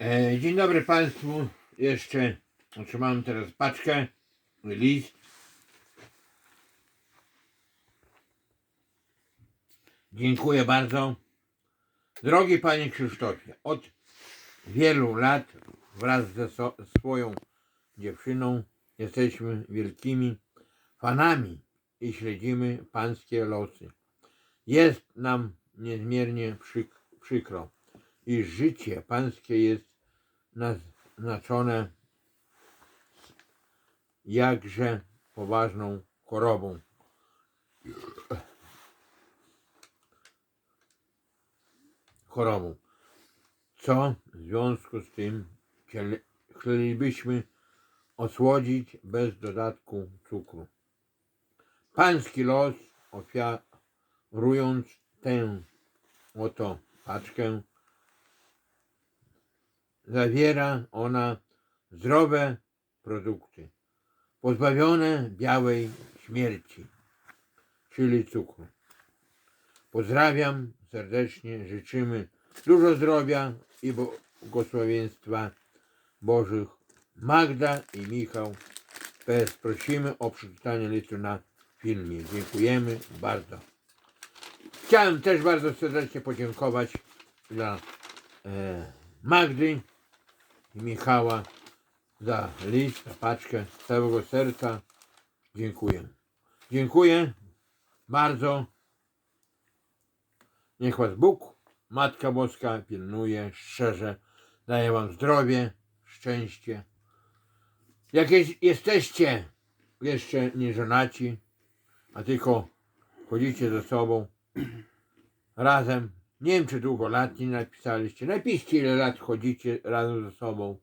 E, dzień dobry Państwu. Jeszcze otrzymałem teraz paczkę, list. Dziękuję bardzo. Drogi Panie Krzysztofie, od wielu lat wraz ze so, swoją dziewczyną jesteśmy wielkimi fanami i śledzimy Pańskie losy. Jest nam niezmiernie przyk przykro, iż życie Pańskie jest naznaczone jakże poważną chorobą. Chorobą. Co w związku z tym chcieli- chcielibyśmy osłodzić bez dodatku cukru. Pański los ofiarując tę oto paczkę zawiera ona zdrowe produkty, pozbawione białej śmierci, czyli cukru. Pozdrawiam serdecznie, życzymy dużo zdrowia i błogosławieństwa Bożych. Magda i Michał PS. Prosimy o przeczytanie listu na filmie. Dziękujemy bardzo. Chciałem też bardzo serdecznie podziękować dla e, Magdy Michała za list, za paczkę z całego serca. Dziękuję. Dziękuję bardzo. Niech Was Bóg, Matka Boska pilnuje szczerze. Daje Wam zdrowie, szczęście. Jak jest, jesteście jeszcze nie żonaci, a tylko chodzicie ze sobą razem, nie wiem czy długo lat nie napisaliście, napiszcie ile lat chodzicie razem ze sobą.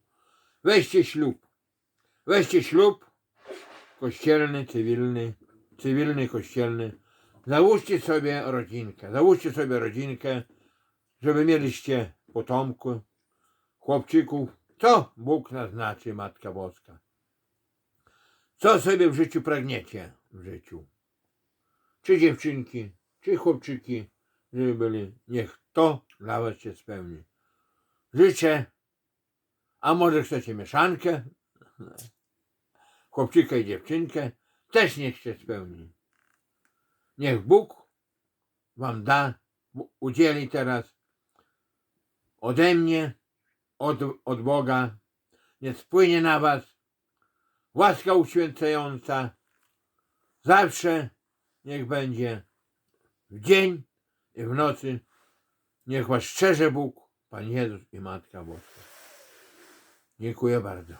Weźcie ślub. Weźcie ślub kościelny, cywilny, cywilny, kościelny. Załóżcie sobie rodzinkę. Załóżcie sobie rodzinkę, żeby mieliście potomków, chłopczyków. Co Bóg naznaczy, Matka Boska? Co sobie w życiu pragniecie w życiu? Czy dziewczynki, czy chłopczyki, żeby byli. Niech to dla was się spełni. Życzę, a może chcecie mieszankę? Chłopczyka i dziewczynkę, też niech się spełni. Niech Bóg wam da, udzieli teraz ode mnie, od, od Boga, niech spłynie na was łaska uświęcająca, zawsze niech będzie w dzień i w nocy. Niech was szczerze Bóg, Pan Jezus i Matka Boska. Dziękuję bardzo.